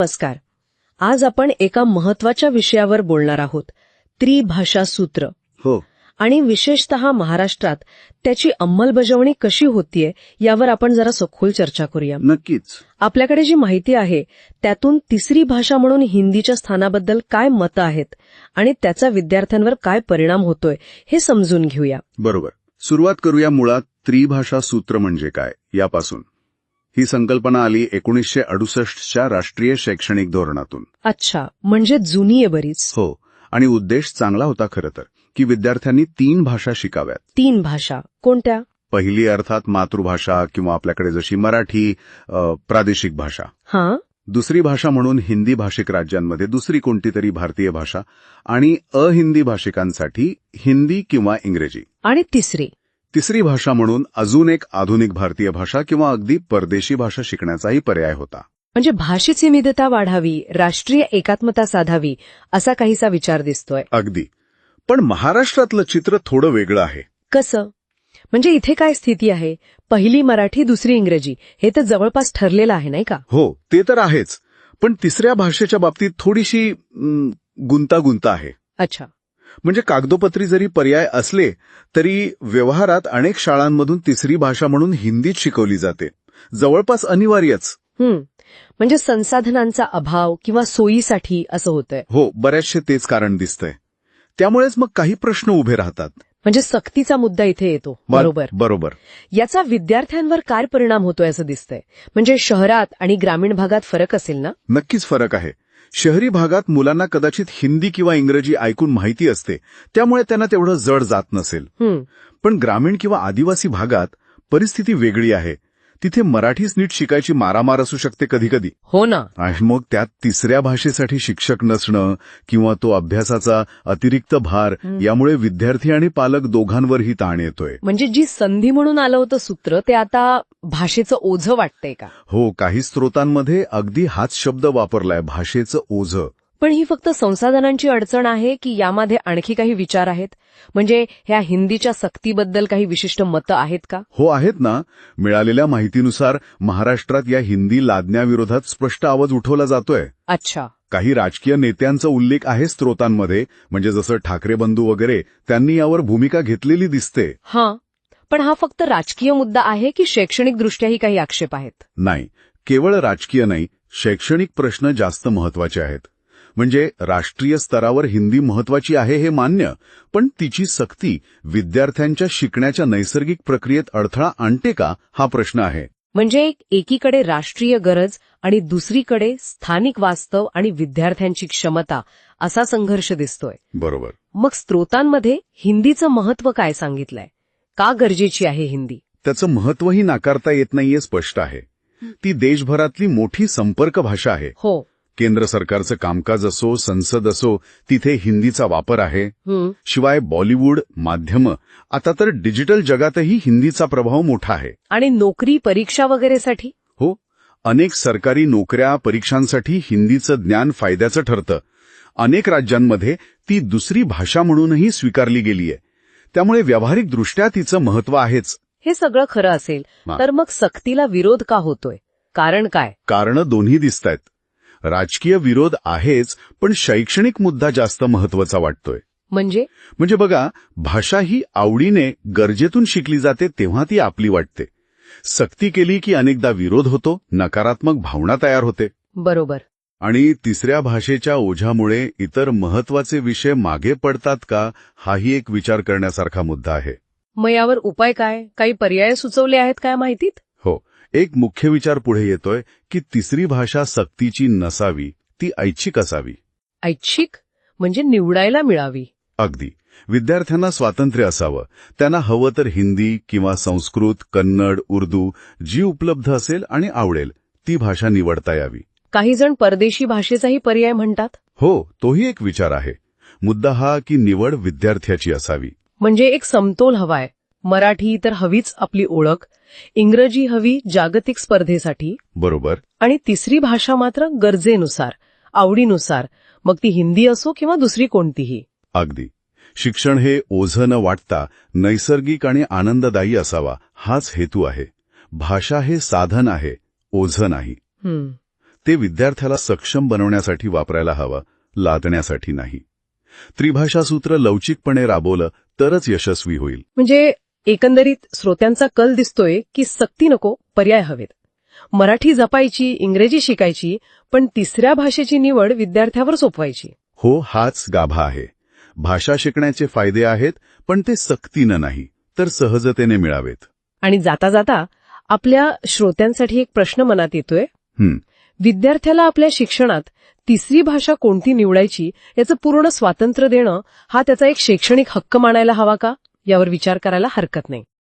नमस्कार. आज आपण एका महत्त्वाच्या विषयावर बोलणार आहोत. त्रिभाषा सूत्र. हो. आणि विशेषत महाराष्ट्रात त्याची अंमलबजावणी कशी होतीये यावर आपण जरा सखोल चर्चा करूया. नक्कीच. आपल्याकडे जी माहिती आहे त्यातून तिसरी भाषा म्हणून हिंदीच्या स्थानाबद्दल काय मतं आहेत आणि त्याचा विद्यार्थ्यांवर काय परिणाम होतोय हे समजून घेऊया. बरोबर. सुरुवात करूया मुळात त्रिभाषा सूत्र म्हणजे काय यापासून. ही संकल्पना आली एकोणीसशे अडुसष्टच्या राष्ट्रीय शैक्षणिक धोरणातून. अच्छा म्हणजे जुनी आहे बरीच. हो आणि उद्देश चांगला होता खरं तर की विद्यार्थ्यांनी तीन भाषा शिकाव्यात. तीन भाषा कोणत्या? पहिली अर्थात मातृभाषा किंवा आपल्याकडे जशी मराठी अ, प्रादेशिक भाषा. हां? दुसरी भाषा म्हणून हिंदी भाषिक राज्यांमध्ये दुसरी कोणती तरी भारतीय भाषा आणि अहिंदी भाषिकांसाठी हिंदी किंवा इंग्रजी. आणि तिसरी? तिसरी भाषा म्हणून अजून एक आधुनिक भारतीय भाषा किंवा अगदी परदेशी भाषा शिकण्याचाही पर्याय होता. म्हणजे भाषेची विविधता वाढावी राष्ट्रीय एकात्मता साधावी असा काहीसा विचार दिसतोय. अगदी. पण महाराष्ट्रातलं चित्र थोडं वेगळं आहे. कसं? म्हणजे इथे काय स्थिती आहे? पहिली मराठी दुसरी इंग्रजी. हे तर जवळपास ठरलेलं आहे नाही का? हो ते तर आहेच. पण तिसऱ्या भाषेच्या बाबतीत थोडीशी गुंतागुंत आहे. अच्छा. म्हणजे कागदोपत्री जरी पर्याय असले तरी व्यवहारात अनेक शाळांमधून तिसरी भाषा म्हणून हिंदीत शिकवली जाते. जवळपास अनिवार्यच. हम्म म्हणजे संसाधनांचा अभाव किंवा सोयीसाठी असं होतंय. हो बऱ्याचशे तेच कारण दिसतंय. त्यामुळेच मग काही प्रश्न उभे राहतात. म्हणजे सक्तीचा मुद्दा इथे येतो. बर- बरोबर. बरोबर. याचा विद्यार्थ्यांवर काय परिणाम होतोय असं दिसतंय? म्हणजे शहरात आणि ग्रामीण भागात फरक असेल ना? नक्कीच फरक आहे. शहरी भागात मुलांना कदाचित हिंदी किंवा इंग्रजी ऐकून माहिती असते त्यामुळे त्यांना तेवढं जड जात नसेल. पण ग्रामीण किंवा आदिवासी भागात परिस्थिती वेगळी आहे. तिथे मराठीच नीट शिकायची मारामार असू शकते कधीकधी. हो ना. आणि मग त्यात तिसऱ्या भाषेसाठी शिक्षक नसणं किंवा तो अभ्यासाचा अतिरिक्त भार यामुळे विद्यार्थी आणि पालक दोघांवरही ताण येतोय. म्हणजे जी संधी म्हणून आलं होतं सूत्र ते आता भाषेचं ओझं वाटतंय का? हो काही स्रोतांमध्ये अगदी हाच शब्द वापरलाय भाषेचं ओझं. पण ही फक्त संसाधनांची अडचण आहे की यामध्ये आणखी काही विचार आहेत? म्हणजे ह्या हिंदीच्या सक्तीबद्दल काही विशिष्ट मतं आहेत का? हो आहेत ना. मिळालेल्या माहितीनुसार महाराष्ट्रात या हिंदी लादण्याविरोधात स्पष्ट आवाज उठवला जातोय. अच्छा. काही राजकीय नेत्यांचा उल्लेख आहे स्रोतांमध्ये. म्हणजे जसं ठाकरे बंधू वगैरे त्यांनी यावर भूमिका घेतलेली दिसते. हां. पण हा फक्त राजकीय मुद्दा आहे की शैक्षणिकदृष्ट्याही काही आक्षेप आहेत? नाही. केवळ राजकीय नाही शैक्षणिक प्रश्न जास्त महत्त्वाचे आहेत. म्हणजे राष्ट्रीय स्तरावर हिंदी महत्वाची आहे हे मान्य पण तिची सक्ती विद्यार्थ्यांच्या शिकण्याच्या नैसर्गिक प्रक्रियेत अडथळा आणते का हा प्रश्न आहे. म्हणजे एक एकीकडे राष्ट्रीय गरज आणि दुसरीकडे स्थानिक वास्तव आणि विद्यार्थ्यांची क्षमता असा संघर्ष दिसतोय. बरोबर. मग स्त्रोतांमध्ये हिंदीचं महत्त्व काय सांगितलंय? का गरजेची आहे हिंदी? त्याचं महत्वही नाकारता येत नाहीये स्पष्ट आहे. ती देशभरातली मोठी संपर्क भाषा आहे. हो. केंद्र सरकारचं कामकाज असो संसद असो तिथे हिंदीचा वापर आहे. शिवाय बॉलिवूड माध्यमं आता तर डिजिटल जगातही हिंदीचा प्रभाव मोठा आहे. आणि नोकरी परीक्षा वगैरेसाठी हो. अनेक सरकारी नोकऱ्या परीक्षांसाठी हिंदीचं ज्ञान फायद्याचं ठरतं. अनेक राज्यांमध्ये ती दुसरी भाषा म्हणूनही स्वीकारली गेलीय. त्यामुळे व्यावहारिकदृष्ट्या तिचं महत्त्व आहेच. हे सगळं खरं असेल. तर मग सक्तीला विरोध का होतोय? कारण काय? कारणं दोन्ही दिसतायत. राजकीय विरोध आहेच पण शैक्षणिक मुद्दा जास्त महत्त्वाचा वाटतोय. म्हणजे? म्हणजे बघा भाषा ही आवडीने गरजेतून शिकली जाते तेव्हा ती आपली वाटते. सक्ती केली की अनेकदा विरोध होतो नकारात्मक भावना तयार होते. बरोबर. आणि तिसऱ्या भाषेच्या ओझ्यामुळे इतर महत्त्वाचे विषय मागे पडतात का हाही एक विचार करण्यासारखा मुद्दा आहे. मग यावर उपाय काय? काही पर्याय सुचवले आहेत काय माहितीत? एक मुख्य विचार पुढे येतोय की तिसरी भाषा सक्तीची नसावी ती ऐच्छिक असावी. ऐच्छिक म्हणजे निवडायला मिळावी. अगदी. विद्यार्थ्यांना स्वातंत्र्य असावं. त्यांना हवं तर हिंदी किंवा संस्कृत कन्नड उर्दू जी उपलब्ध असेल आणि आवडेल ती भाषा निवडता यावी. काही जण परदेशी भाषेचाही पर्याय म्हणतात? हो तोही एक विचार आहे. मुद्दा हा की निवड विद्यार्थ्याची असावी. म्हणजे एक समतोल हवाय. मराठी तर हवीच आपली ओळख. इंग्रजी हवी जागतिक स्पर्धेसाठी. बरोबर. आणि तिसरी भाषा मात्र गरजेनुसार आवडीनुसार. मग ती हिंदी असो किंवा दुसरी कोणतीही. अगदी. शिक्षण हे ओझं न वाटता नैसर्गिक आणि आनंददायी असावा हाच हेतू आहे. भाषा हे साधन आहे ओझं नाही. ते विद्यार्थ्याला सक्षम बनवण्यासाठी वापरायला हवं लादण्यासाठी नाही. त्रिभाषा सूत्र लवचिकपणे राबवलं तरच यशस्वी होईल. म्हणजे एकंदरीत श्रोत्यांचा कल दिसतोय की सक्ती नको पर्याय हवेत. मराठी जपायची इंग्रजी शिकायची पण तिसऱ्या भाषेची निवड विद्यार्थ्यावर सोपवायची. हो हाच गाभा आहे. भाषा शिकण्याचे फायदे आहेत पण ते सक्तीनं नाही तर सहजतेने मिळावेत. आणि जाता जाता आपल्या श्रोत्यांसाठी एक प्रश्न मनात येतोय. विद्यार्थ्याला आपल्या शिक्षणात तिसरी भाषा कोणती निवडायची याचं पूर्ण स्वातंत्र्य देणं हा त्याचा एक शैक्षणिक हक्क मानायला हवा का? यावर विचार करायला हरकत नाही.